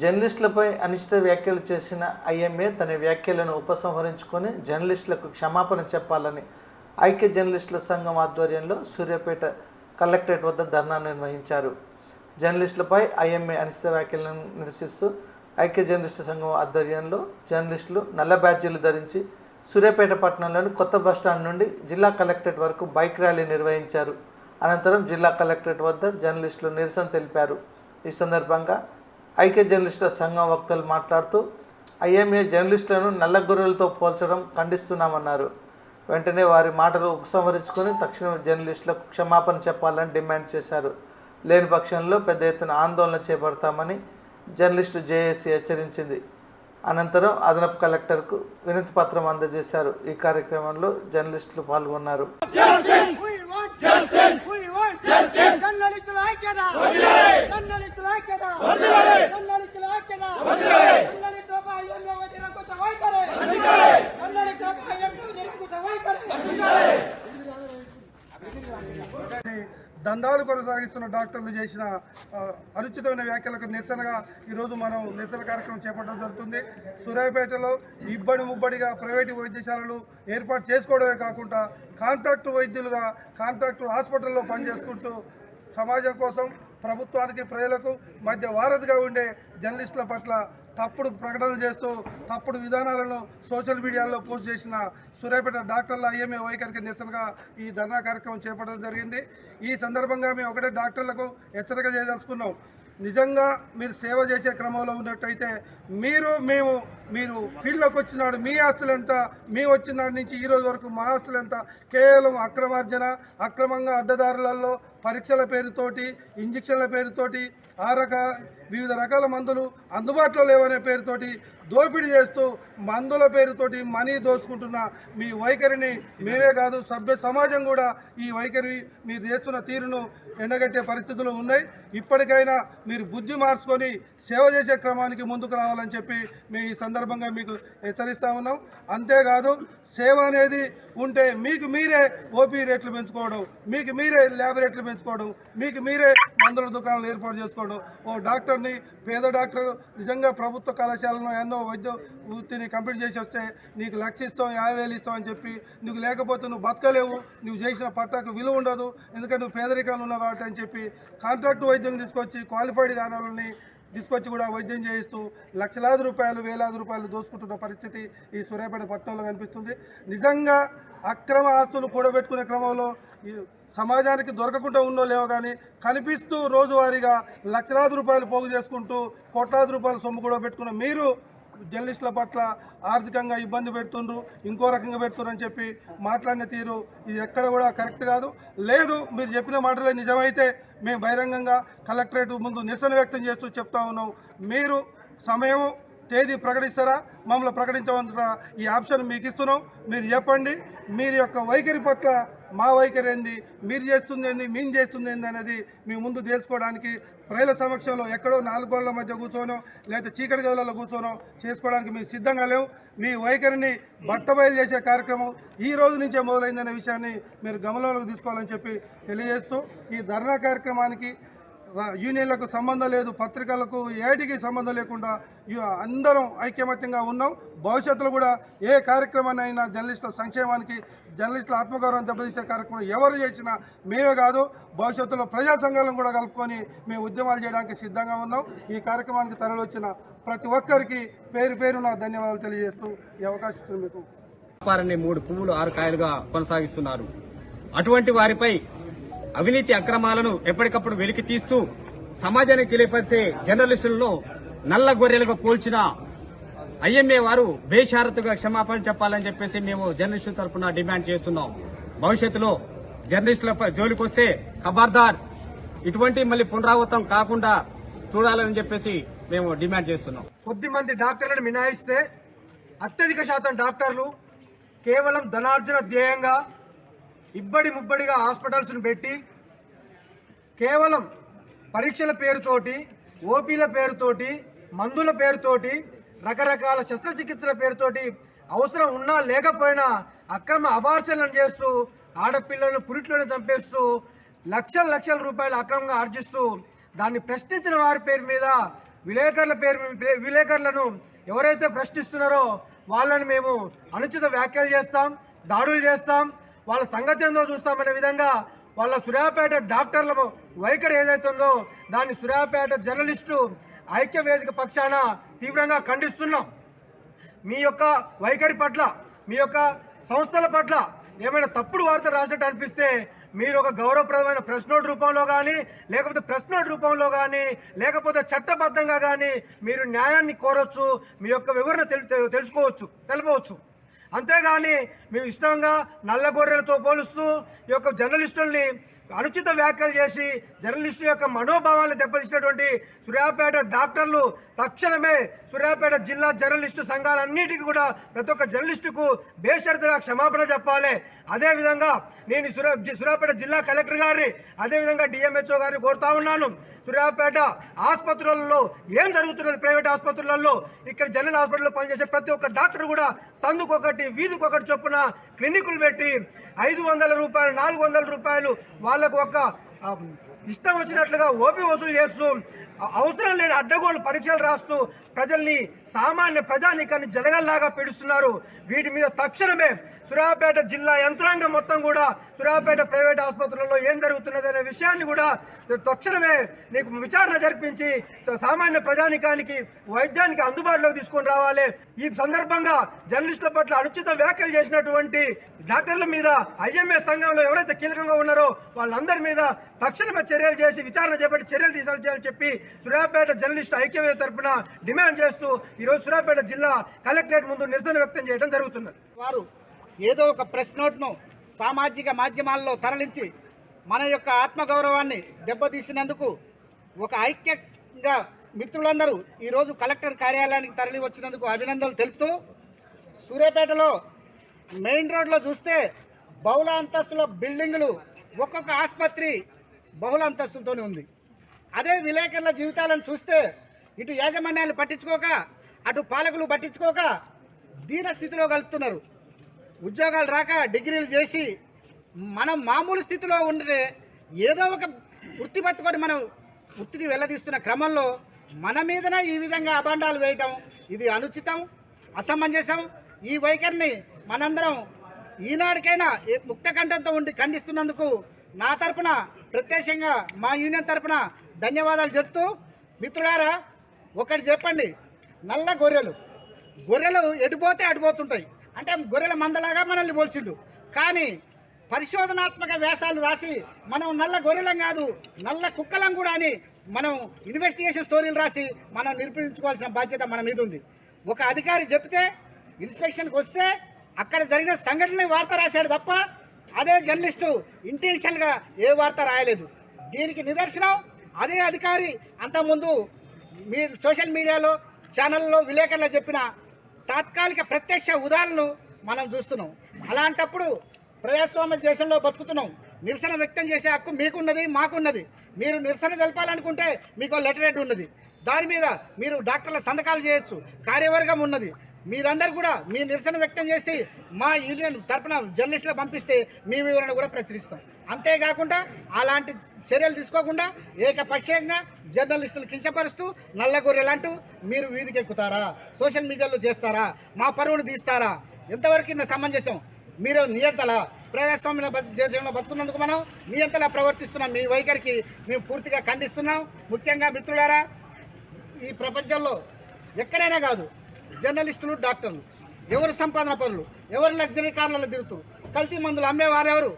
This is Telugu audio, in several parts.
జర్నలిస్టులపై అనిశ్చిత వ్యాఖ్యలు చేసిన ఐఎంఏ తన వ్యాఖ్యలను ఉపసంహరించుకొని జర్నలిస్టులకు క్షమాపణ చెప్పాలని ఐక్య జర్నలిస్టుల సంఘం ఆధ్వర్యంలో సూర్యాపేట కలెక్టరేట్ వద్ద ధర్నా నిర్వహించారు. జర్నలిస్టులపై ఐఎంఏ అనిశ్చిత వ్యాఖ్యలను నిరసిస్తూ ఐక్య జర్నలిస్టు సంఘం ఆధ్వర్యంలో జర్నలిస్టులు నల్ల బ్యాడ్జీలు ధరించి సూర్యాపేట పట్టణంలోని కొత్త బస్టాండ్ నుండి జిల్లా కలెక్టరేట్ వరకు బైక్ ర్యాలీ నిర్వహించారు. అనంతరం జిల్లా కలెక్టరేట్ వద్ద జర్నలిస్టులు నిరసన తెలిపారు. ఈ సందర్భంగా ఐక్య జర్నలిస్టుల సంఘం వక్తలు మాట్లాడుతూ ఐఎంఏ జర్నలిస్టులను నల్ల గొర్రెలతో పోల్చడం ఖండిస్తున్నామన్నారు. వెంటనే వారి మాటలు ఉపసంహరించుకొని తక్షణం జర్నలిస్టులకు క్షమాపణ చెప్పాలని డిమాండ్ చేశారు. లేని పక్షంలో పెద్ద ఎత్తున ఆందోళన చేపడతామని జర్నలిస్టు జేఏసీ హెచ్చరించింది. అనంతరం అదనపు కలెక్టర్కు వినతి పత్రం అందజేశారు. ఈ కార్యక్రమంలో జర్నలిస్టులు పాల్గొన్నారు. డాక్టర్లు చేసిన అనుచితమైన వ్యాఖ్యలకు నిరసనగా ఈరోజు మనం నిరసన కార్యక్రమం చేపట్టడం జరుగుతుంది. సూర్యాపేటలో ఇబ్బడి ముబ్బడిగా ప్రైవేటు వైద్యశాలలు ఏర్పాటు చేసుకోవడమే కాకుండా కాంట్రాక్టు వైద్యులుగా కాంట్రాక్టు హాస్పిటల్లో పనిచేసుకుంటూ సమాజం కోసం ప్రభుత్వానికి ప్రజలకు మధ్య వారధిగా ఉండే జర్నలిస్టుల పట్ల తప్పుడు ప్రకటనలు చేస్తూ తప్పుడు విధానాలను సోషల్ మీడియాలో పోస్ట్ చేసిన సూర్యాపేట డాక్టర్ల ఐఎంఏ వైఖరికి నిరసనగా ఈ ధర్నా కార్యక్రమం చేపట్టడం జరిగింది. ఈ సందర్భంగా మేము ఒకటే డాక్టర్లకు హెచ్చరిక చేయదలుచుకున్నాం. నిజంగా మీరు సేవ చేసే క్రమంలో ఉన్నట్టయితే మీరు మేము మీరు ఫీల్డ్లోకి వచ్చినాడు మీ ఆస్తులు ఎంత మేము వచ్చినాడు నుంచి ఈరోజు వరకు మా ఆస్తులు ఎంత? కేవలం అక్రమార్జన అక్రమంగా అడ్డదారులలో పరీక్షల పేరుతోటి ఇంజక్షన్ల పేరుతోటి ఆ రక వివిధ రకాల మందులు అందుబాటులో లేవనే పేరుతోటి దోపిడీ చేస్తూ మందుల పేరుతోటి మనీ దోచుకుంటున్న మీ వైఖరిని మేమే కాదు సభ్య సమాజం కూడా ఈ వైఖరి మీరు చేస్తున్న తీరును ఎండగట్టే పరిస్థితులు ఉన్నాయి. ఇప్పటికైనా మీరు బుద్ధి మార్చుకొని సేవ చేసే క్రమానికి ముందుకు రావాలని చెప్పి మేము ఈ సందర్భంగా మీకు హెచ్చరిస్తా ఉన్నాం. అంతేకాదు సేవ అనేది ఉంటే మీకు మీరే ఓపీ రేట్లు పెంచుకోవడం మీకు మీరే ల్యాబ్ రేట్లు పెంచుకోవడం మీకు మీరే మందుల దుకాణాలు ఏర్పాటు చేసుకోవడం ఓ డాక్టర్ డాక్టర్ని పేద డాక్టర్ నిజంగా ప్రభుత్వ కళాశాలను ఎన్నో వైద్య వృత్తిని కంప్లీట్ చేసి వస్తే నీకు లక్ష ఇస్తాం యాభై వేలు ఇస్తాం అని చెప్పి నీకు లేకపోతే నువ్వు బతకలేవు నువ్వు చేసిన పట్టాకు విలువ ఉండదు ఎందుకంటే నువ్వు పేదరికాలు ఉన్నావు కాబట్టి అని చెప్పి కాంట్రాక్ట్ వైద్యులను తీసుకొచ్చి క్వాలిఫైడ్ కాని తీసుకొచ్చి కూడా వైద్యం చేయిస్తూ లక్షలాది రూపాయలు వేలాది రూపాయలు దోచుకుంటున్న పరిస్థితి ఈ సూర్యాపేట పట్టణంలో కనిపిస్తుంది. నిజంగా అక్రమ ఆస్తులు కూడబెట్టుకునే క్రమంలో ఈ సమాజానికి దొరకకుండా ఉన్నో లేవో కానీ కనిపిస్తూ రోజువారీగా లక్షలాది రూపాయలు పోగు చేసుకుంటూ కోట్లాది రూపాయల సొమ్ము కూడా పెట్టుకున్న మీరు జర్నలిస్టుల పట్ల ఆర్థికంగా ఇబ్బంది పెడుతుండ్రు ఇంకో రకంగా పెడుతున్నారు అని చెప్పి మాట్లాడిన తీరు ఇది ఎక్కడ కూడా కరెక్ట్ కాదు. లేదు మీరు చెప్పిన మాటలే నిజమైతే మేము బహిరంగంగా కలెక్టరేట్ ముందు నిరసన వ్యక్తం చేస్తూ చెప్తా ఉన్నాం. మీరు సమయం తేదీ ప్రకటిస్తారా? మమ్మల్ని ప్రకటించమంటారా ఈ ఆప్షన్ మీకు ఇస్తున్నాం. మీరు చెప్పండి. మీరు యొక్క వైఖరి పట్ల మా వైఖరి ఏంది? మీరు చేస్తుంది ఏంది? మేము చేస్తుంది ఏంది అనేది మీ ముందు తెలుసుకోవడానికి ప్రజల సమక్షంలో ఎక్కడో నాలుగు మధ్య కూర్చోనో లేదా చీకటి గదులలో కూర్చోనో చేసుకోవడానికి మేము సిద్ధంగా లేవు. మీ వైఖరిని బట్టబయలు చేసే కార్యక్రమం ఈ రోజు నుంచే మొదలైందనే విషయాన్ని మీరు గమనంలోకి తీసుకోవాలని చెప్పి తెలియజేస్తూ ఈ ధర్నా కార్యక్రమానికి యూనియన్లకు సంబంధం లేదు పత్రికలకు ఏటికి సంబంధం లేకుండా యు- అందరం ఐక్యమత్యంగా ఉన్నాం. భవిష్యత్తులో కూడా ఏ కార్యక్రమాన్ని అయినా జర్నలిస్టుల సంక్షేమానికి జర్నలిస్టుల ఆత్మగౌరవం దెబ్బతీసే కార్యక్రమం ఎవరు చేసినా మేమే కాదు భవిష్యత్తులో ప్రజా సంఘాలను కూడా కలుపుకొని మేము ఉద్యమాలు చేయడానికి సిద్ధంగా ఉన్నాం. ఈ కార్యక్రమానికి తరలివచ్చిన ప్రతి ఒక్కరికి పేరు పేరున ధన్యవాదాలు తెలియజేస్తూ ఈ అవకాశం మీకు. వ్యాపారాన్ని మూడు పువ్వులు ఆరు కాయలుగా కొనసాగిస్తున్నారు. అటువంటి వారిపై అవినీతి అక్రమాలను ఎప్పటికప్పుడు వెలికి తీస్తూ సమాజానికి తెలియపరిచే జర్నలిస్టులను నల్ల గొర్రెలుగా పోల్చిన ఐఎంఏ వారు బేషారతుగా క్షమాపణ చెప్పాలని చెప్పేసి మేము జర్నలిస్టుల తరఫున డిమాండ్ చేస్తున్నాం. భవిష్యత్తులో జర్నలిస్టులపై జోలికొస్తే ఖబర్దార్ ఇటువంటి మళ్ళీ పునరావృతం కాకుండా చూడాలని చెప్పేసి మేము డిమాండ్ చేస్తున్నాం. కొద్ది మంది డాక్టర్లను మినహాయిస్తే అత్యధిక శాతం డాక్టర్లు కేవలం ధనార్జన ధ్యేయంగా ఇబ్బడి ముబ్బడిగా హాస్పిటల్స్ను పెట్టి కేవలం పరీక్షల పేరుతోటి ఓపీల పేరుతోటి మందుల పేరుతోటి రకరకాల శస్త్రచికిత్సల పేరుతోటి అవసరం ఉన్నా లేకపోయినా అక్రమ అబార్షణలను చేస్తూ ఆడపిల్లలను పురిట్లోనే చంపేస్తూ లక్షల లక్షల రూపాయలు అక్రమంగా ఆర్జిస్తూ దాన్ని ప్రశ్నించిన వారి పేరు మీద విలేకరుల పేరు విలేకరులను ఎవరైతే ప్రశ్నిస్తున్నారో వాళ్ళని మేము అనుచిత వ్యాఖ్యలు చేస్తాం దాడులు చేస్తాం వాళ్ళ సంగతి ఏందో చూస్తామనే విధంగా వాళ్ళ సూర్యాపేట డాక్టర్ల వైఖరి ఏదైతుందో దాన్ని సూర్యాపేట జర్నలిస్టు ఐక్య వేదిక పక్షాన తీవ్రంగా ఖండిస్తున్నాం. మీ యొక్క వైఖరి పట్ల మీ యొక్క సంస్థల పట్ల ఏమైనా తప్పుడు వార్త రాసినట్టు అనిపిస్తే మీరు ఒక గౌరవప్రదమైన ప్రెస్ నోట్ రూపంలో కానీ లేకపోతే ప్రెస్ నోట్ రూపంలో కానీ లేకపోతే చట్టబద్ధంగా కానీ మీరు న్యాయాన్ని కోరొచ్చు మీ యొక్క వివరణ తెలుసుకోవచ్చు తెలపవచ్చు. అంతేగాని మేము ఇష్టంగా నల్ల గొర్రెలతో పోలుస్తూ ఈ యొక్క జర్నలిస్టుల్ని అనుచిత వ్యాఖ్యలు చేసి జర్నలిస్టు యొక్క మనోభావాలను దెబ్బతీసినటువంటి సూర్యాపేట డాక్టర్లు తక్షణమే సూర్యాపేట జిల్లా జర్నలిస్టు సంఘాలన్నిటికీ కూడా ప్రతి ఒక్క జర్నలిస్టుకు బేషరతుగా క్షమాపణ చెప్పాలి. అదేవిధంగా నేను సూర్యాపేట జిల్లా కలెక్టర్ గారిని అదేవిధంగా డిఎంహెచ్ఓ గారిని కోరుతా ఉన్నాను. సూర్యాపేట ఆసుపత్రులలో ఏం జరుగుతున్నది? ప్రైవేట్ ఆసుపత్రులలో ఇక్కడ జనరల్ హాస్పిటల్లో పనిచేసే ప్రతి ఒక్క డాక్టర్ కూడా సందుకొకటి వీధికొకటి చొప్పున క్లినిక్లు పెట్టి ఐదు వందల రూపాయలు నాలుగు వందల రూపాయలు వాళ్ళకు ఒక ఇష్టం వచ్చినట్లుగా ఓపీ వసూలు చేస్తూ అవసరం లేని అడ్డగోలు పరీక్షలు రాస్తూ ప్రజల్ని సామాన్య ప్రజానీకాన్ని జలగల్లాగా పీడిస్తున్నారు. వీటి మీద తక్షణమే సురాపేట జిల్లా యంత్రాంగం మొత్తం కూడా సురాపేట ప్రైవేట్ ఆసుపత్రులలో ఏం జరుగుతున్నది అనే విషయాన్ని కూడా తక్షణమే నీకు విచారణ జరిపించి సామాన్య ప్రజానికానికి వైద్యానికి అందుబాటులోకి తీసుకొని రావాలి. ఈ సందర్భంగా జర్నలిస్టుల పట్ల అనుచిత వ్యాఖ్యలు చేసినటువంటి డాక్టర్ల మీద ఐఎంఎస్ సంఘంలో ఎవరైతే కీలకంగా ఉన్నారో వాళ్ళందరి మీద తక్షణమే చర్యలు చేసి విచారణ చేపట్టి చర్యలు తీసుకోవాలని చెప్పి సూర్యాపేట జర్నలిస్ట్ ఐక్యవేద తరపున డిమాండ్ చేస్తూ ఈరోజు సూర్యాపేట జిల్లా కలెక్టరేట్ ముందు నిరసన వ్యక్తం చేయడం జరుగుతున్నది. వారు ఏదో ఒక ప్రెస్ నోట్ను సామాజిక మాధ్యమాల్లో తరలించి మన యొక్క ఆత్మగౌరవాన్ని దెబ్బతీసినందుకు ఒక ఐక్యంగా మిత్రులందరూ ఈరోజు కలెక్టర్ కార్యాలయానికి తరలి వచ్చినందుకు అభినందనలు తెలుపుతూ సూర్యాపేటలో మెయిన్ రోడ్లో చూస్తే బహుళ అంతస్తుల బిల్డింగులు ఒక్కొక్క ఆసుపత్రి బహుళ అంతస్తులతోనే ఉంది. అదే విలేకరుల జీవితాలను చూస్తే ఇటు యాజమాన్యాలు పట్టించుకోక అటు పాలకులు పట్టించుకోక దీన స్థితిలో కలుపుతున్నారు. ఉద్యోగాలు రాక డిగ్రీలు చేసి మనం మామూలు స్థితిలో ఉండే ఏదో ఒక వృత్తి పట్టుకొని మనం వృత్తిని వెళ్ళదీస్తున్న క్రమంలో మన మీదనే ఈ విధంగా అభాండాలు వేయటం ఇది అనుచితం అసమంజసం. ఈ వైఖరిని మనందరం ఈనాడికైనా ముక్తకంఠంతో ముక్త కంఠంతో ఉండి ఖండిస్తున్నందుకు నా తరపున ప్రత్యక్షంగా మా యూనియన్ తరపున ధన్యవాదాలు చెప్తూ మిత్రులారా ఒకటి చెప్పండి. నల్ల గొర్రెలు. గొర్రెలు ఎడిపోతే అడిపోతుంటాయి. అంటే గొర్రెల మందలాగా మనల్ని పోల్చిండు. కానీ పరిశోధనాత్మక వ్యాసాలు రాసి మనం నల్ల గొర్రెలం కాదు నల్ల కుక్కలం కూడా అని మనం ఇన్వెస్టిగేషన్ స్టోరీలు రాసి మనం నిరూపించుకోవాల్సిన బాధ్యత మన మీద ఉంది. ఒక అధికారి చెప్తే ఇన్స్పెక్షన్కి వస్తే అక్కడ జరిగిన సంఘటన వార్త రాశాడు తప్ప అదే జర్నలిస్టు ఇంటెన్షన్గా ఏ వార్త రాయలేదు. దీనికి నిదర్శనం అదే అధికారి అంతకుముందు మీ సోషల్ మీడియాలో ఛానల్లో విలేకరులు చెప్పిన తాత్కాలిక ప్రత్యక్ష ఉదాహరణలు మనం చూస్తున్నాం. అలాంటప్పుడు ప్రజాస్వామ్య దేశంలో బతుకుతున్నాం. నిరసన వ్యక్తం చేసే హక్కు మీకున్నది మాకున్నది. మీరు నిరసన తెలపాలనుకుంటే మీకు లెటరేట్ ఉన్నది. దాని మీద మీరు డాక్టర్ల సంతకాలు చేయొచ్చు. కార్యవర్గం ఉన్నది. మీరందరూ కూడా మీ నిరసన వ్యక్తం చేసి మా యూనియన్ తరపున జర్నలిస్టులు పంపిస్తే మీ వివరణ కూడా ప్రచురిస్తాం. అంతేకాకుండా అలాంటి చర్యలు తీసుకోకుండా ఏకపక్షంగా జర్నలిస్టులు కించపరుస్తూ నల్లగొర్రెలంటూ మీరు వీధికి ఎక్కుతారా సోషల్ మీడియాలో చేస్తారా? మా పరువును తీస్తారా? ఎంతవరకు ఇంత సమంజసం? మీరు నియంతల ప్రజాస్వామ్య దేశంలో బతుకున్నందుకు మనం నియంతలా ప్రవర్తిస్తున్నాం. మీ వైఖరికి మేము పూర్తిగా ఖండిస్తున్నాం. ముఖ్యంగా మిత్రులారా ఈ ప్రపంచంలో ఎక్కడైనా కాదు జర్నలిస్టులు డాక్టర్లు. ఎవరు సంపాదన పనులు? ఎవరు లగ్జరీ కార్లలో తిరుగుతూ? కల్తీ మందులు అమ్మేవారు ఎవరు?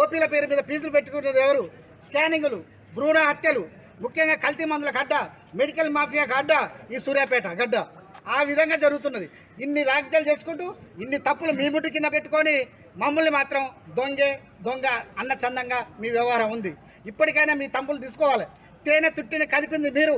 ఓపీల పేరు మీద ఫీజులు పెట్టుకునేది ఎవరు? స్కానింగులు భ్రూణ హత్యలు ముఖ్యంగా కల్తీ మందుల గడ్డ మెడికల్ మాఫియా గడ్డ ఈ సూర్యాపేట గడ్డ. ఆ విధంగా జరుగుతున్నది. ఇన్ని రాజ్యాలు చేసుకుంటూ ఇన్ని తప్పులు మీ ముట్టు కింద పెట్టుకొని మమ్మల్ని మాత్రం దొంగే దొంగ అన్న చందంగా మీ వ్యవహారం ఉంది. ఇప్పటికైనా మీ తప్పులు తీసుకోవాలి. తేనె తుట్టిని కదిపింది మీరు.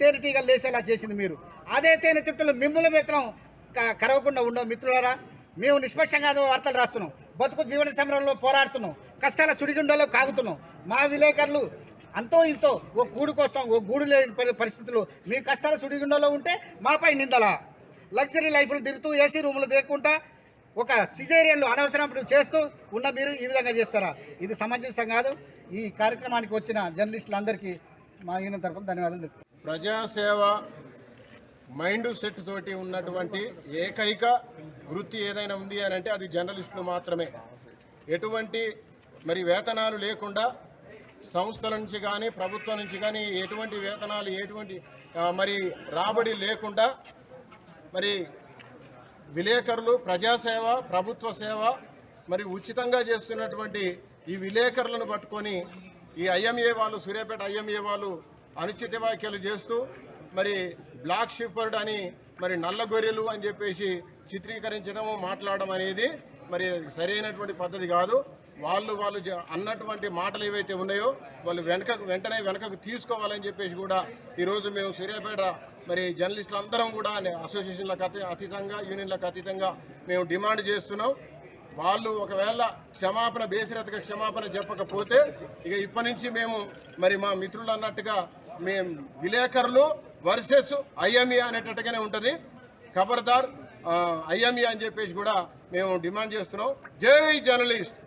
తేనెటీగలు లేసేలా చేసింది మీరు. అదే తిట్టులు మిమ్మల్ని మాత్రం క- కరవకుండా ఉండవు మిత్రులారా. మేము నిష్పక్షంగా వార్తలు రాస్తున్నాం. బతుకు జీవన సమరంలో పోరాడుతున్నాం. కష్టాల సుడిగుండలో కాగుతున్నాం. మా విలేకరులు అంతో ఇంతో ఓ గూడు కోసం ఓ గూడు లేని పరిస్థితులు మీ కష్టాల సుడిగుండలో ఉంటే మాపై నిందలా. లగ్జరీ లైఫ్లు తిరుగుతూ ఏసీ రూములు దేక్కుంటా ఒక సిజేరియన్లు అనవసరం చేస్తూ ఉన్న మీరు ఈ విధంగా చేస్తారా? ఇది సమంజసం కాదు. ఈ కార్యక్రమానికి వచ్చిన జర్నలిస్టులందరికీ మా ఈయన తరఫున ధన్యవాదాలు ప్రజాసేవ మైండ్ సెట్ తోటి ఉన్నటువంటి ఏకైక వృత్తి ఏదైనా ఉంది అని అంటే అది జర్నలిస్టులు మాత్రమే. ఎటువంటి మరి వేతనాలు లేకుండా సంస్థల నుంచి కానీ ప్రభుత్వం నుంచి కానీ ఎటువంటి వేతనాలు ఎటువంటి మరి రాబడి లేకుండా మరి విలేకరులు ప్రజాసేవ ప్రభుత్వ సేవ మరి ఉచితంగా చేస్తున్నటువంటి ఈ విలేకరులను పట్టుకొని ఈ ఐఎంఏ వాళ్ళు సూర్యాపేట ఐఎంఏ వాళ్ళు అనుచిత వ్యాఖ్యలు చేస్తూ మరి బ్లాక్ షిఫర్డ్ అని మరి నల్ల గొర్రెలు అని చెప్పేసి చిత్రీకరించడము మాట్లాడడం అనేది మరి సరైనటువంటి పద్ధతి కాదు. వాళ్ళు వాళ్ళు అన్నటువంటి మాటలు ఏవైతే ఉన్నాయో వాళ్ళు వెనకకు వెంటనే వెనకకు తీసుకోవాలని చెప్పేసి కూడా ఈరోజు మేము సూర్యాపేట మరి జర్నలిస్టులు అందరం కూడా అసోసియేషన్లకు అతి అతీతంగా యూనియన్లకు అతీతంగా మేము డిమాండ్ చేస్తున్నాం. వాళ్ళు ఒకవేళ క్షమాపణ బేసిరతగా క్షమాపణ చెప్పకపోతే ఇక ఇప్పటి నుంచి మేము మరి మా మిత్రులు అన్నట్టుగా మేము విలేకరులు వర్సెస్ ఐఎంఈ అనేటట్టుగానే ఉంటుంది. ఖబర్దార్ ఐఎంఈ అని చెప్పేసి కూడా మేము డిమాండ్ చేస్తున్నాం. జై జర్నలిస్ట్!